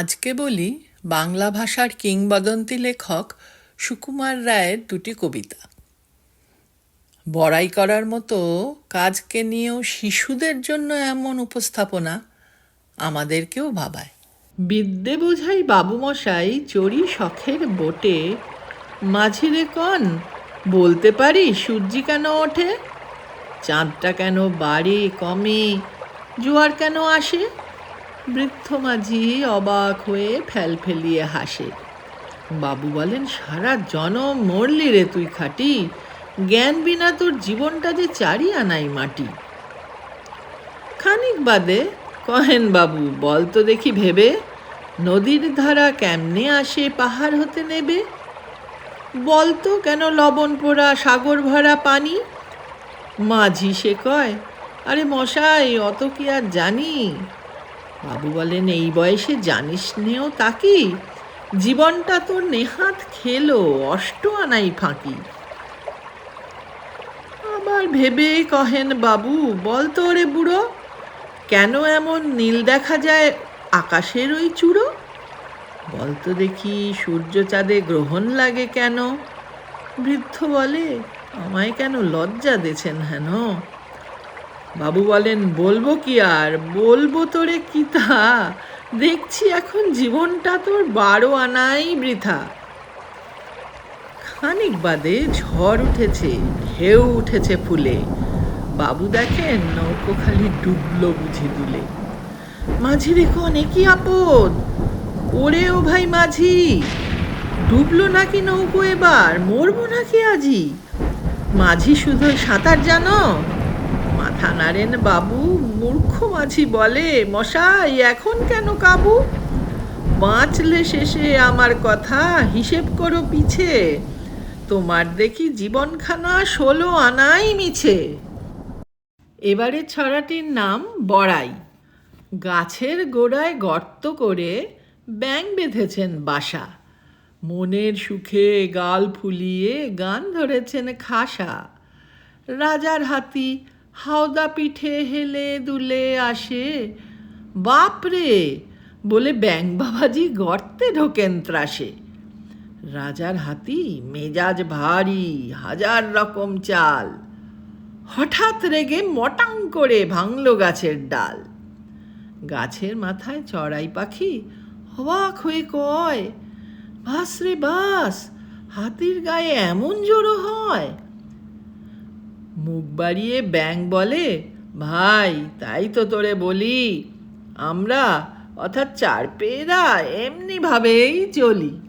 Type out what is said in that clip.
আজকে বলি বাংলা ভাষার কিংবদন্তি লেখক সুকুমার রায়ের দুটি কবিতা। বড়াই করার মতো কাজকে নিয়েও শিশুদের জন্য এমন উপস্থাপনা আমাদেরকেও ভাবায়। বিদ্যে বোঝাই বাবুমশাই চড়ি শখের বোটে, মাঝিরে কন, বলতে পারি সূর্যি কেন ওঠে? চাঁদটা কেন বাড়ে কমে, জোয়ার কেন আসে? বৃদ্ধ মাঝি অবাক হয়ে ফেল ফেলিয়ে হাসে। বাবু বলেন, সারা জনম মরলি রে তুই খাটি। জ্ঞান বিনা তোর জীবনটা যে চারি আনাই মাটি। খানিক বাদে কহেন বাবু, বল তো দেখি ভেবে, নদীর ধারা কেমনে আসে, পাহাড় হতে নেবে? বলতো কেন লবণ পোড়া, সাগর ভরা পানি? মাঝি সে কয়, আরে মশাই, অত কি আর জানি? বাবু বলেন, এই বয়সে জানিস নেও তাকি? জীবনটা তোর নেহাত খেলো, অষ্ট আনাই ফাঁকি। আবার ভেবে কহেন, বাবু, বল তো রে বুড়ো, কেন এমন নীল দেখা যায় আকাশের ওই চূড়ো? বলতো দেখি, সূর্য চাঁদে গ্রহণ লাগে কেন? বৃদ্ধ বলে, আমায় কেন লজ্জা দেছেন হেন? বাবু বলেন, বলব কি আর? বলব তোরে কি তা? দেখছি এখন জীবনটা তোর বারো আনাই বৃথা। খানিক বাদে ঝড় উঠেছে, ঢেউ উঠেছে ফুলে। বাবু দেখেন নৌকো খালি ডুবলো বুঝি দুলে। মাঝি রেখো কি আপদ? ওরে ও ভাই মাঝি, ডুবলো নাকি নৌকো এবার? মরবো নাকি আজি? মাঝি শুধু সাঁতার জানো? মাথা নাড়েন বাবু মূর্খ মাঝি বলে, মশাই, এখন কেন কাবু? বাঁচলে শেষে আমার কথা, হিসেব করো পিছে। তোমার দেখি জীবনখানা ষোলো আনাই মিছে। এবারে ছড়াটির নাম বড়াই। গাছের গোড়ায় গর্ত করে ব্যাং বেঁধেছেন বাসা। মনের সুখে গাল ফুলিয়ে গান ধরেছেন খাসা। রাজার হাতি হাওদা পিঠে হেলে দুলে আসে। বাপরে বলে ব্যাং বাবাজি গর্তে ঢোকেন ত্রাসে। রাজার হাতি, মেজাজ ভারী, হাজার রকম চাল। হঠাৎ রেগে মটাং করে ভাঙল গাছের ডাল। গাছের মাথায় চড়াই পাখি অবাক হয়ে কয়, বাস রে বাস, হাতির গায়ে এমন জোরো হয়? মুখ বাড়িয়ে ব্যাং বলে, ভাই, তাই তো তোরে বলি। আমরা অর্থাৎ চার পেয়েরা এমনিভাবেই চলি।